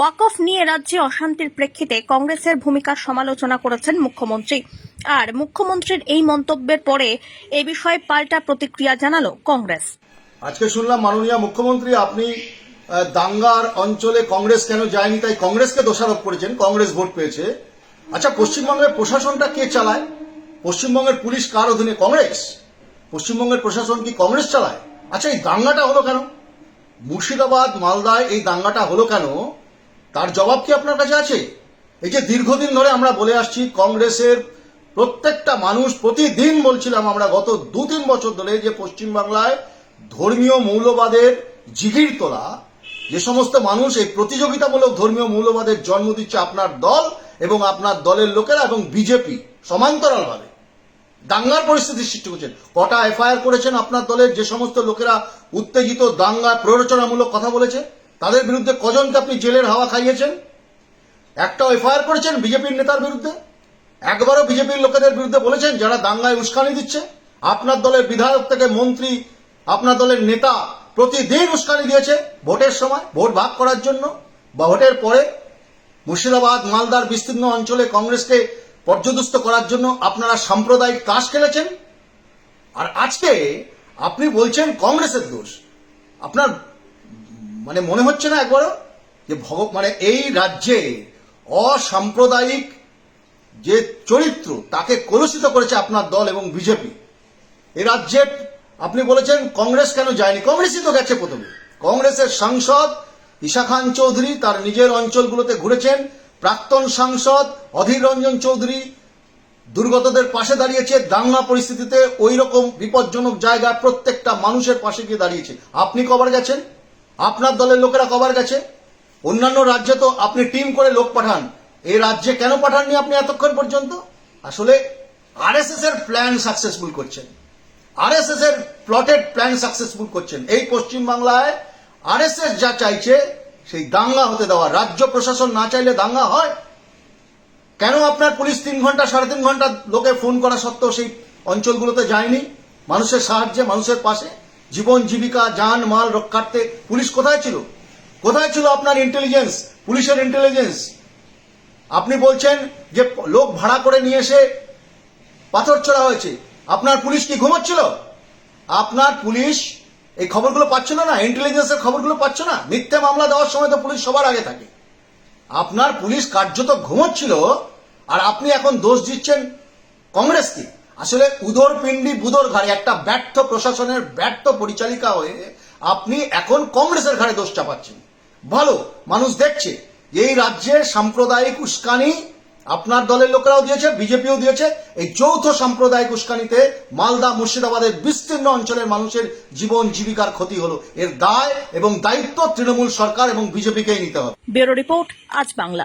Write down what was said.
ওয়াকফ নিয়ে রাজ্যে অশান্তির প্রেক্ষিতে কংগ্রেসের ভূমিকার সমালোচনা করেছেন মুখ্যমন্ত্রী। আর মুখ্যমন্ত্রীর এই মন্তব্যের পরে এ বিষয়ে পাল্টা প্রতিক্রিয়া জানালো কংগ্রেস। আজকে শুনলাম মাননীয় মুখ্যমন্ত্রী, আপনি দাঙ্গার অঞ্চলে কংগ্রেস কেন যায়নি? তাই কংগ্রেসকে দোষারোপ করেছেন, কংগ্রেস ভোট পেয়েছে। আচ্ছা পশ্চিমবঙ্গের প্রশাসনটা কে চালায়? পশ্চিমবঙ্গের পুলিশ কার অধীনে? কংগ্রেস। পশ্চিমবঙ্গের প্রশাসন কি কংগ্রেস চালায়? আচ্ছা এই দাঙ্গাটা হলো কেন? মুর্শিদাবাদ, মালদায় এই দাঙ্গাটা হলো কেন? তার জবাব কি আপনার কাছে আছে? এই যে দীর্ঘদিন ধরে আমরা বলে আসছি, কংগ্রেসের প্রত্যেকটা মানুষ প্রতিদিন বলছিলাম আমরা গত দু তিন বছর ধরে যে পশ্চিমবাংলায় ধর্মীয় মৌলবাদের জিগির তোলা, যে সমস্ত মানুষ এই প্রতিযোগিতামূলক ধর্মীয় মৌলবাদের জন্ম দিচ্ছে আপনার দল এবং আপনার দলের লোকেরা এবং বিজেপি সমান্তরালভাবে। দাঙ্গার পরিস্থিতি সৃষ্টি করছেন। কটা এফআইআর করেছেন আপনার দলের যে সমস্ত লোকেরা উত্তেজিত, দাঙ্গা, প্ররোচনামূলক কথা বলেছে। তাদের বিরুদ্ধে কজনকে আপনি জেলের হাওয়া খাইয়েছেন? একটা এফআইআর করেছেন বিজেপির নেতার বিরুদ্ধে? একবারও বিজেপির লোকেদের বিরুদ্ধে বলেছেন যারা দাঙ্গায় উস্কানি দিচ্ছে? আপনার দলের বিধায়ক থেকে মন্ত্রী, আপনার দলের নেতা প্রতিদিন উস্কানি দিয়েছে ভোটের সময়, ভোট ভাগ করার জন্য? বা ভোটের পরে মুর্শিদাবাদ, মালদার বিস্তীর্ণ অঞ্চলে কংগ্রেসকে পর্যদস্ত করার জন্য আপনারা সাম্প্রদায়িক তাস খেলেছেন? আর আজকে আপনি বলছেন কংগ্রেসের দোষ। আপনার মানে মনে হচ্ছে না একবারও যে ভগ মানে এই রাজ্যে অসাম্প্রদায়িক যে চরিত্র, তাকে কলুষিত করেছে আপনার দল এবং বিজেপি। এই রাজ্যে আপনি বলেছেন কংগ্রেস কেন যায়নি? কংগ্রেসই তো গেছে প্রথমে। কংগ্রেসের সাংসদ ঈশা খান চৌধুরী তার নিজের অঞ্চলগুলোতে ঘুরেছেন। প্রাক্তন সাংসদ অধীর রঞ্জন চৌধুরী দুর্গতদের পাশে দাঁড়িয়েছে। দাঙ্গা পরিস্থিতিতে ওই রকম বিপজ্জনক জায়গায় প্রত্যেকটা মানুষের পাশে গিয়ে দাঁড়িয়েছে। আপনি কবার গেছেন? আপনার দলের লোকেরা কবার গেছে? অন্যান্য রাজ্যে তো আপনি টিম করে লোক পাঠান। এই রাজ্যে কেন পাঠাননি আপনি এতক্ষণ পর্যন্ত? আসলে আরএসএস এর প্ল্যান সাকসেসফুল করছেন। আরএসএস এর প্লটেড প্ল্যান সাকসেসফুল করছেন। এই পশ্চিম বাংলায় আরএসএস যা চাইছে, সেই দাঙ্গা হতে দেওয়া। রাজ্য প্রশাসন না চাইলে দাঙ্গা হয়? কেন আপনার পুলিশ তিন ঘণ্টা, সাড়ে তিন ঘণ্টা লোকে ফোন করা সত্ত্বেও সেই অঞ্চলগুলোতে যায়নি? মানুষের সাহায্যে, মানুষের পাশে? জীবন জীবিকা, যান, মাল রক্ষার্থে পুলিশ কোথায় ছিল? কোথায় ছিল আপনার ইন্টেলিজেন্স পুলিশের ইন্টেলিজেন্স আপনি বলছেন যে লোক ভাড়া করে নিয়ে এসে পাথর ছোড়া হয়েছে। আপনার পুলিশ কি ঘুমোচ্ছিল? আপনার পুলিশ এই খবরগুলো পাচ্ছিল না? ইন্টেলিজেন্সের খবরগুলো পাচ্ছ না? মিথ্যে মামলা দেওয়ার সময় তো পুলিশ সবার আগে থাকে। আপনার পুলিশ কার্যত ঘুমোচ্ছিল, আর আপনি এখন দোষ দিচ্ছেন কংগ্রেসকে। আসলে উদর পিণ্ডি বুদর ঘাড়ে একটা ব্যর্থ প্রশাসনের ব্যর্থ পরিচালিকা হয়ে আপনি এখন কংগ্রেসের ঘাড়ে দোষ চাপাচ্ছেন। ভালো, মানুষ দেখছে। এই রাজ্যে সাম্প্রদায়িক উস্কানি আপনার দলের লোকেরাও দিয়েছে, বিজেপিও দিয়েছে। এই যৌথ সাম্প্রদায়িক উস্কানিতে মালদা, মুর্শিদাবাদের বিস্তীর্ণ অঞ্চলের মানুষের জীবন জীবিকার ক্ষতি হলো। এর দায় এবং দায়িত্ব তৃণমূল সরকার এবং বিজেপিকেই নিতে হবে। ব্যুরো রিপোর্ট, আজ বাংলা।